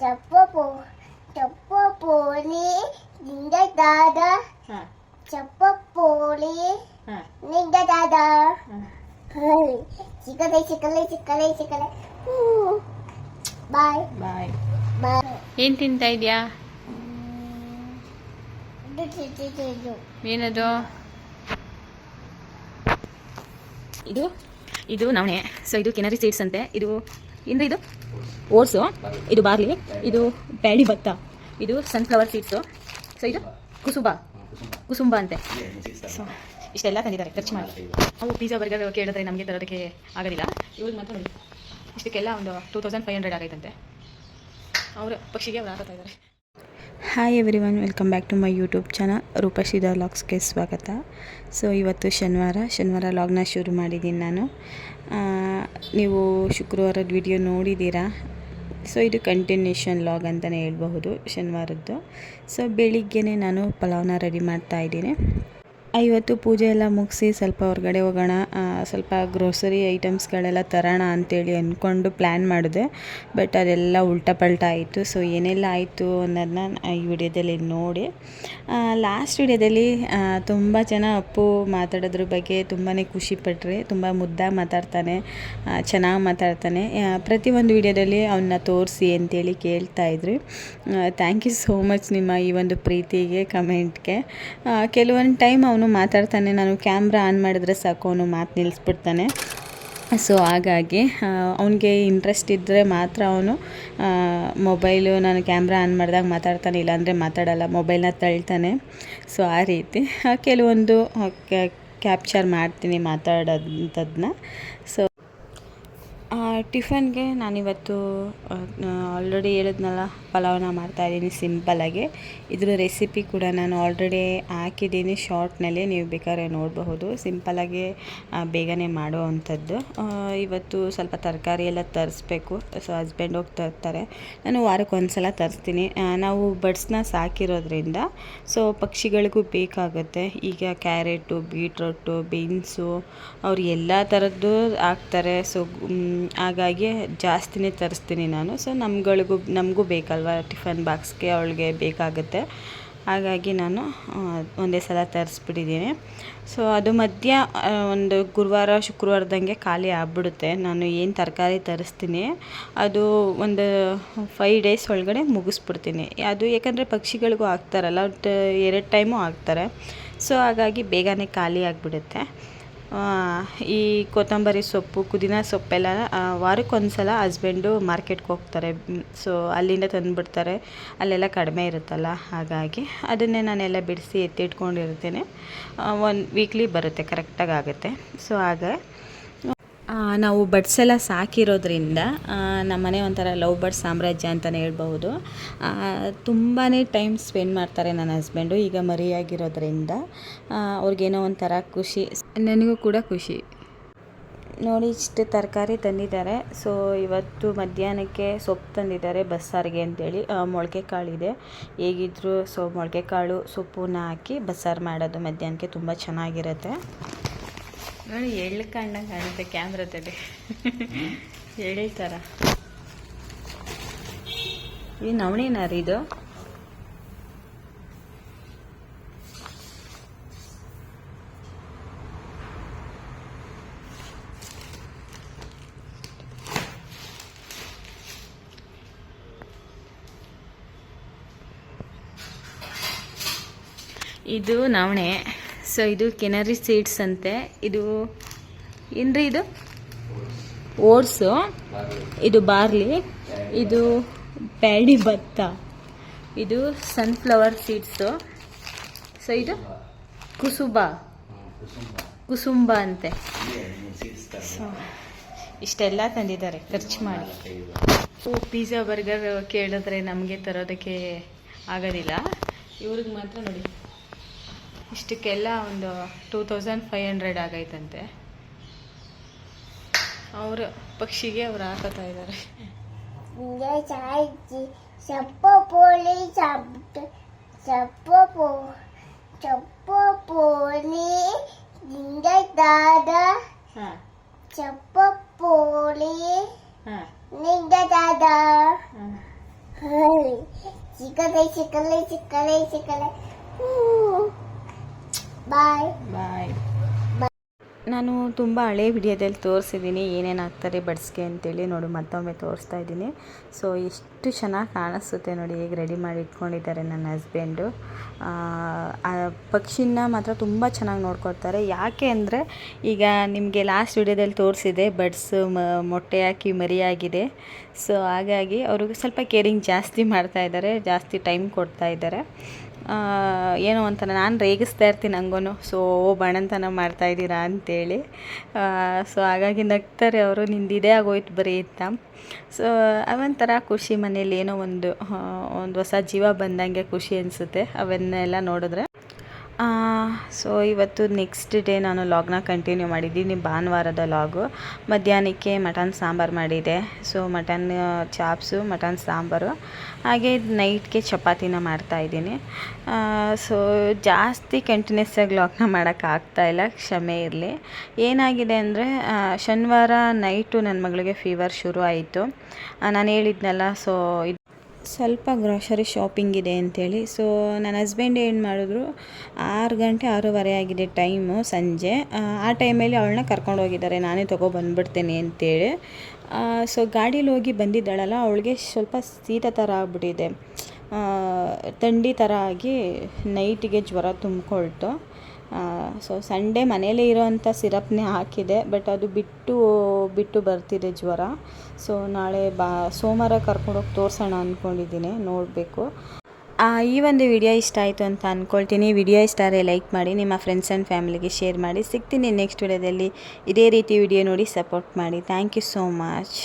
ಚಪ್ಪಪೋ ಚಪ್ಪಪೋಲಿ ನಿಂದ ದಾದ ಹಾಂ. ಚಪ್ಪಪೋಲಿ ಹಾಂ. ನಿಂದ ದಾದ ಚಿಕ್ಕಲೆ ಚಿಕ್ಕಲೆ ಚಿಕ್ಕಲೆ ಚಿಕ್ಕಲೆ ಬಾಯ್. ಬಾಯ್. ಬಾಯ್. ಏನು ತಿಂತಾ ಇದೆಯಾ? ಇದು ಏನದು? ಇದು? ಇದು ನವಣೆ. ಸೊ ಇದು ಕೆನರಿ ಸೀಡ್ಸ್ ಅಂತೆ. ಇದು ಇಂದು ಇದು? ಓಟ್ಸು? ಇದು ಬಾರ್ಲಿ. ಇದು ಪ್ಯಾಡಿ ಭತ್ತ. ಇದು ಸನ್ಫ್ಲವರ್ ಸೀಡ್ಸು ಸೊ ಇದು ಕುಸುಬ. ಕುಸುಂಬ ಅಂತೆ. ಸೊ ಇಷ್ಟೆಲ್ಲ ತಂದಿದ್ದಾರೆ. ಖರ್ಚು ಮಾಡಿ. ನಾವು ಪಿಜ್ಜಾ ಬರ್ಗರ್ ಕೇಳಿದ್ರೆ ನಮಗೆ ತರೋದಕ್ಕೆ ಆಗೋದಿಲ್ಲ ಇವ್ರಿಗೆ ಮಾತ್ರ ಇಷ್ಟಕ್ಕೆಲ್ಲ ಒಂದು ಟೂ ತೌಸಂಡ್ ಫೈವ್ ಹಂಡ್ರೆಡ್ ಆಗೈತಂತೆ. ಅವರು ಪಕ್ಷಿಗೆ ಅವ್ರು ಇದ್ದಾರೆ hi everyone welcome back to my YouTube channel ರೂಪಶಿದ ಲಾಗ್ಸ್ಗೆ ಸ್ವಾಗತ. ಸೊ ಇವತ್ತು ಶನಿವಾರ. ಶನಿವಾರ ಲಾಗ್ನ ಶುರು ಮಾಡಿದ್ದೀನಿ ನಾನು. ನೀವು ಶುಕ್ರವಾರದ ವಿಡಿಯೋ ನೋಡಿದ್ದೀರಾ? ಸೊ, ಇದು ಕಂಟಿನ್ಯೂಷನ್ ಲಾಗ್ ಅಂತಲೇ ಹೇಳ್ಬಹುದು ಶನಿವಾರದ್ದು. ಸೊ, ಬೆಳಿಗ್ಗೆನೇ ನಾನು ಪಲಾವ್ನ ರೆಡಿ ಮಾಡ್ತಾ ಇದ್ದೀನಿ. ಇವತ್ತು ಪೂಜೆ ಎಲ್ಲ ಮುಗಿಸಿ ಸ್ವಲ್ಪ ಹೊರಗಡೆ ಹೋಗೋಣ ಸ್ವಲ್ಪ ಗ್ರೋಸರಿ ಐಟಮ್ಸ್ಗಳೆಲ್ಲ ತರೋಣ ಅಂತೇಳಿ ಅಂದ್ಕೊಂಡು ಪ್ಲ್ಯಾನ್ ಮಾಡಿದೆ. ಬಟ್ ಅದೆಲ್ಲ ಉಲ್ಟಾ ಪಲ್ಟ ಆಯಿತು. ಸೊ ಏನೆಲ್ಲ ಆಯಿತು ಅನ್ನೋದನ್ನ ಈ ವಿಡಿಯೋದಲ್ಲಿ ನೋಡಿ. ಲಾಸ್ಟ್ ವಿಡಿಯೋದಲ್ಲಿ ತುಂಬ ಜನ ಅಪ್ಪು ಮಾತಾಡೋದ್ರ ಬಗ್ಗೆ ತುಂಬಾ ಖುಷಿಪಟ್ರಿ ತುಂಬ ಮುದ್ದಾಗಿ ಮಾತಾಡ್ತಾನೆ ಚೆನ್ನಾಗಿ ಮಾತಾಡ್ತಾನೆ. ಪ್ರತಿಯೊಂದು ವಿಡಿಯೋದಲ್ಲಿ ಅವನ್ನ ತೋರಿಸಿ ಅಂತೇಳಿ ಕೇಳ್ತಾ ಇದ್ರಿ. ಥ್ಯಾಂಕ್ ಯು ಸೋ ಮಚ್ ನಿಮ್ಮ ಈ ಒಂದು ಪ್ರೀತಿಗೆ ಕಮೆಂಟ್ಗೆ ಕೆಲವೊಂದು ಟೈಮ್ ಅವನು ಮಾತಾಡ್ತಾನೆ. ನಾನು ಕ್ಯಾಮ್ರಾ ಆನ್ ಮಾಡಿದ್ರೆ ಸಾಕು, ಅವನು ಮಾತು ನಿಲ್ಲಿಸ್ಬಿಡ್ತಾನೆ. ಸೊ ಹಾಗಾಗಿ ಅವನಿಗೆ ಇಂಟ್ರೆಸ್ಟ್ ಇದ್ದರೆ ಮಾತ್ರ ಅವನು ಮೊಬೈಲು ನಾನು ಕ್ಯಾಮ್ರಾ ಆನ್ ಮಾಡಿದಾಗ ಮಾತಾಡ್ತಾನೆ, ಇಲ್ಲಾಂದರೆ ಮಾತಾಡಲ್ಲ ಮೊಬೈಲ್ನ ತಳ್ತಾನೆ. ಸೊ ಆ ರೀತಿ ಕೆಲವೊಂದು ಕ್ಯಾಪ್ಚರ್ ಮಾಡ್ತೀನಿ ಮಾತಾಡೋಂಥದ್ದನ್ನ ಸೊ ಟಿಫನ್ಗೆ ನಾನಿವತ್ತು ಆಲ್ರೆಡಿ ಹೇಳಿದ್ನಲ್ಲ, ಪಲಾವ್ನ ಮಾಡ್ತಾಯಿದ್ದೀನಿ ಸಿಂಪಲಾಗಿ ಇದ್ರ ರೆಸಿಪಿ ಕೂಡ ನಾನು ಆಲ್ರೆಡಿ ಹಾಕಿದ್ದೀನಿ ಶಾರ್ಟ್ನಲ್ಲಿ ನೀವು ಬೇಕಾದ್ರೆ ನೋಡಬಹುದು. ಸಿಂಪಲಾಗಿ ಬೇಗನೆ ಮಾಡೋ ಅಂಥದ್ದು ಇವತ್ತು ಸ್ವಲ್ಪ ತರಕಾರಿ ಎಲ್ಲ ತರಿಸ್ಬೇಕು. ಸೊ ಹಸ್ಬೆಂಡ್ ಹೋಗಿ ತರ್ತಾರೆ. ನಾನು ವಾರಕ್ಕೆ ಒಂದು ಸಲ ತರಿಸ್ತೀನಿ ನಾವು ಬಡ್ಸ್ನ ಸಾಕಿರೋದ್ರಿಂದ ಸೊ ಪಕ್ಷಿಗಳಿಗೂ ಬೇಕಾಗುತ್ತೆ. ಈಗ ಕ್ಯಾರೆಟು ಬೀಟ್ರೋಟು ಬೀನ್ಸು ಅವ್ರು ಎಲ್ಲ ಥರದ್ದು ಹಾಕ್ತಾರೆ. ಸೊ ಹಾಗಾಗಿ ಜಾಸ್ತಿನೇ ತರಿಸ್ತೀನಿ ನಾನು. ಸೊ ನಮ್ಗಳಿಗೂ, ನಮಗೂ ಬೇಕಲ್ವ ಟಿಫನ್ ಬಾಕ್ಸ್ಗೆ ಅವಳಿಗೆ ಬೇಕಾಗುತ್ತೆ. ಹಾಗಾಗಿ ನಾನು ಒಂದೇ ಸಲ ತರಿಸ್ಬಿಟ್ಟಿದ್ದೀನಿ. ಸೊ ಅದು ಮಧ್ಯ ಒಂದು ಗುರುವಾರ, ಶುಕ್ರವಾರದಂಗೆ ಖಾಲಿ ಆಗ್ಬಿಡುತ್ತೆ. ನಾನು ಏನು ತರಕಾರಿ ತರಿಸ್ತೀನಿ, ಅದು ಒಂದು ಫೈವ್ ಡೇಸ್ ಒಳಗಡೆ ಮುಗಿಸ್ಬಿಡ್ತೀನಿ. ಅದು ಯಾಕಂದರೆ ಪಕ್ಷಿಗಳಿಗೂ ಆಗ್ತಾರಲ್ಲ ಎರಡು ಟೈಮು ಹಾಕ್ತಾರೆ ಸೊ ಹಾಗಾಗಿ ಬೇಗನೆ ಖಾಲಿ ಆಗಿಬಿಡುತ್ತೆ. ಈ ಕೊತ್ತಂಬರಿ ಸೊಪ್ಪು, ಪುದೀನ ಸೊಪ್ಪೆಲ್ಲ ವಾರಕ್ಕೊಂದು ಸಲ ಹಸ್ಬೆಂಡು ಮಾರ್ಕೆಟ್ಗೆ ಹೋಗ್ತಾರೆ. ಸೊ ಅಲ್ಲಿಂದ ತಂದುಬಿಡ್ತಾರೆ. ಅಲ್ಲೆಲ್ಲ ಕಡಿಮೆ ಇರುತ್ತಲ್ಲ, ಹಾಗಾಗಿ ಅದನ್ನೇ ನಾನೆಲ್ಲ ಬಿಡಿಸಿ ಎತ್ತಿಟ್ಕೊಂಡಿರ್ತೇನೆ ಒಂದು ವೀಕ್ಲಿ ಬರುತ್ತೆ ಕರೆಕ್ಟಾಗಿ ಆಗುತ್ತೆ. ಸೊ ಆಗ ನಾವು ಬಡ್ಸ್ ಎಲ್ಲ ಸಾಕಿರೋದ್ರಿಂದ ನಮ್ಮನೆ ಒಂಥರ ಲವ್ ಬರ್ಡ್ ಸಾಮ್ರಾಜ್ಯ ಅಂತಲೇ ಹೇಳ್ಬಹುದು. ತುಂಬಾ ಟೈಮ್ ಸ್ಪೆಂಡ್ ಮಾಡ್ತಾರೆ ನನ್ನ ಹಸ್ಬೆಂಡು, ಈಗ ಮರಿಯಾಗಿರೋದ್ರಿಂದ. ಅವ್ರಿಗೇನೋ ಒಂಥರ ಖುಷಿ. ನನಗೂ ಕೂಡ ಖುಷಿ. ನೋಡಿ, ಇಷ್ಟು ತರಕಾರಿ ತಂದಿದ್ದಾರೆ. ಸೊ ಇವತ್ತು ಮಧ್ಯಾಹ್ನಕ್ಕೆ ಸೊಪ್ಪು ತಂದಿದ್ದಾರೆ ಬಸ್ಸಾರಿಗೆ ಅಂತೇಳಿ. ಮೊಳಕೆ ಕಾಳಿದೆ. ಹೇಗಿದ್ದರೂ ಸೊ, ಮೊಳಕೆ ಕಾಳು ಸೊಪ್ಪನ್ನ ಹಾಕಿ ಬಸ್ಸಾರು ಮಾಡೋದು ಮಧ್ಯಾಹ್ನಕ್ಕೆ ತುಂಬ ಚೆನ್ನಾಗಿರುತ್ತೆ. ನೋಡಿ ಎಳ್ಳು ಕಂಡಂಗೆ ಕಾಣುತ್ತೆ ಕ್ಯಾಮ್ರಾದಲ್ಲಿ. ಎಳ್ಳು ಥರ ಈ ನವಣಿನ ರೀ ಇದು? ಇದು ನವಣೆ. ಸೊ ಇದು ಕೆನರಿ ಸೀಡ್ಸ್ ಅಂತೆ. ಇದು ಏನ್ರಿ ಇದು? ಓಟ್ಸು ಇದು ಬಾರ್ಲಿ ಇದು ಪ್ಯಾಡಿ ಭತ್ತ. ಇದು ಸನ್ಫ್ಲವರ್ ಸೀಡ್ಸು ಸೊ ಇದು ಕುಸುಬ. ಕುಸುಂಬ ಅಂತೆ. ಸೊ ಇಷ್ಟೆಲ್ಲ ತಂದಿದ್ದಾರೆ. ಖರ್ಚು ಮಾಡಿ. ಪಿಜ್ಜಾ ಬರ್ಗರ್ ಕೇಳಿದ್ರೆ ನಮಗೆ ತರೋದಕ್ಕೆ ಆಗೋದಿಲ್ಲ. ಇವ್ರಿಗೆ ಮಾತ್ರ ನೋಡಿ. ಇಷ್ಟಕ್ಕೆಲ್ಲ ಒಂದು ಟೂ ತೌಸಂಡ್ ಫೈವ್ ಹಂಡ್ರೆಡ್ ಆಗೈತಂತೆ. ಅವರು ಪಕ್ಷಿಗೆ ಅವ್ರು ಹಾಕೋತಾ ಇದ್ದಾರೆ ನಿಂದ ಚಾಯ್ಜಿ ಚಪ್ಪಪೋಲಿ ಚಪ್ಪ ಬಾಯ್ ಬಾಯ್ ನಾನು ತುಂಬ ಹಳೆ ವಿಡಿಯೋದಲ್ಲಿ ತೋರಿಸಿದ್ದೀನಿ ಏನೇನು ಹಾಕ್ತಾರೆ ಬಡ್ಸ್ಗೆ ಅಂತೇಳಿ ನೋಡಿ ಮತ್ತೊಮ್ಮೆ ತೋರಿಸ್ತಾ ಇದ್ದೀನಿ. ಸೊ ಎಷ್ಟು ಚೆನ್ನಾಗಿ ಕಾಣಿಸುತ್ತೆ ನೋಡಿ ಈಗ ರೆಡಿ ಮಾಡಿ ಇಟ್ಕೊಂಡಿದ್ದಾರೆ ನನ್ನ ಹಸ್ಬೆಂಡು ಆ ಪಕ್ಷಿನ ಮಾತ್ರ ತುಂಬ ಚೆನ್ನಾಗಿ ನೋಡ್ಕೊಳ್ತಾರೆ. ಯಾಕೆ ಅಂದರೆ ಈಗ ನಿಮಗೆ ಲಾಸ್ಟ್ ವಿಡಿಯೋದಲ್ಲಿ ತೋರಿಸಿದೆ ಬಡ್ಸ್ ಮೊಟ್ಟೆ ಹಾಕಿ ಮರಿಯಾಗಿದೆ. ಸೊ ಹಾಗಾಗಿ ಅವ್ರಿಗೆ ಸ್ವಲ್ಪ ಕೇರಿಂಗ್ ಜಾಸ್ತಿ ಮಾಡ್ತಾ ಇದ್ದಾರೆ ಜಾಸ್ತಿ ಟೈಮ್ ಕೊಡ್ತಾ ಇದ್ದಾರೆ. ಏನೋ ಒಂಥರ ನಾನು ರೇಗಿಸ್ತಾ ಇರ್ತೀನಿ ಹಂಗೂ ಸೊ ಓ, ಬಣ್ಣಂತನ ಮಾಡ್ತಾ ಇದ್ದೀರಾ ಅಂತೇಳಿ. ಸೊ ಹಾಗಾಗಿ ನಗ್ತಾರೆ ಅವರು, ನಿಂದು ಇದೇ ಆಗೋಯ್ತು ಬರೀ ಅಂತ. ಸೊ ಅವೊಂಥರ ಖುಷಿ ಮನೇಲಿ ಏನೋ ಒಂದು ಒಂದು ಹೊಸ ಜೀವ ಬಂದಂಗೆ ಖುಷಿ ಅನಿಸುತ್ತೆ. ಅವನ್ನೆಲ್ಲ ನೋಡಿದ್ರೆ. ಸೊ ಇವತ್ತು ನೆಕ್ಸ್ಟ್ ಡೇ ನಾನು ಲಾಗ್ನ ಕಂಟಿನ್ಯೂ ಮಾಡಿದ್ದೀನಿ ಭಾನುವಾರದ ಲಾಗು ಮಧ್ಯಾಹ್ನಕ್ಕೆ ಮಟನ್ ಸಾಂಬಾರು ಮಾಡಿದೆ. So mutton chops mutton sambar. ಹಾಗೆ ನೈಟ್ಗೆ ಚಪಾತಿನ ಮಾಡ್ತಾಯಿದ್ದೀನಿ ಸೊ ಜಾಸ್ತಿ ಕಂಟಿನ್ಯೂಸ್ ಆಗಿ ಲಾಗ್ನ ಮಾಡೋಕ್ಕಾಗ್ತಾ ಇಲ್ಲ, ಕ್ಷಮೆ ಇರಲಿ. ಏನಾಗಿದೆ ಅಂದರೆ ಶನಿವಾರ ನೈಟು ನನ್ನ ಮಗಳಿಗೆ ಫೀವರ್ ಶುರು ಆಯಿತು ನಾನು ಹೇಳಿದ್ನಲ್ಲ ಸೊ ಸ್ವಲ್ಪ ಗ್ರಾಸರಿ ಶಾಪಿಂಗ್ ಇದೆ ಅಂತೇಳಿ. ಸೊ ನನ್ನ ಹಸ್ಬೆಂಡ್ ಏನು ಮಾಡಿದ್ರು ಆರು ಗಂಟೆ ಆರೂವರೆ ಆಗಿದೆ ಟೈಮು ಸಂಜೆ. ಆ, ಟೈಮಲ್ಲಿ ಅವಳನ್ನ ಕರ್ಕೊಂಡು ಹೋಗಿದ್ದಾರೆ. ನಾನೇ ತೊಗೊಬಂದ್ಬಿಡ್ತೇನೆ ಅಂತೇಳಿ. ಸೊ ಗಾಡೀಲಿ ಹೋಗಿ ಬಂದಿದ್ದಾಳಲ್ಲ ಅವಳಿಗೆ ಸ್ವಲ್ಪ ಶೀತ ಥರ ಆಗ್ಬಿಟ್ಟಿದೆ. ಥಂಡಿ ಥರ ಆಗಿ ನೈಟಿಗೆ ಜ್ವರ ತುಂಬಿಕೊಳ್ತು. ಸೊ ಸಂಡೇ ಮನೇಲೇ ಇರೋವಂಥ ಸಿರಪ್ನೇ ಹಾಕಿದೆ ಬಟ್ ಅದು ಬಿಟ್ಟು ಬಿಟ್ಟು ಬರ್ತಿದೆ ಜ್ವರ. ಸೊ ನಾಳೆ ಬಾ, ಸೋಮವಾರ ಕರ್ಕೊಂಡೋಗಿ ತೋರಿಸೋಣ ಅಂದ್ಕೊಂಡಿದ್ದೀನಿ ನೋಡಬೇಕು. ಈ ಒಂದು ವಿಡಿಯೋ ಇಷ್ಟ ಆಯಿತು ಅಂತ ಅಂದ್ಕೊಳ್ತೀನಿ ವಿಡಿಯೋ ಇಷ್ಟ ಆದರೆ ಲೈಕ್ ಮಾಡಿ, ನಿಮ್ಮ ಫ್ರೆಂಡ್ಸ್ ಆ್ಯಂಡ್ ಫ್ಯಾಮಿಲಿಗೆ ಶೇರ್ ಮಾಡಿ. ಸಿಗ್ತೀನಿ ನೆಕ್ಸ್ಟ್ ವಿಡಿಯೋದಲ್ಲಿ ಇದೇ ರೀತಿ ವಿಡಿಯೋ ನೋಡಿ ಸಪೋರ್ಟ್ ಮಾಡಿ. Thank you so much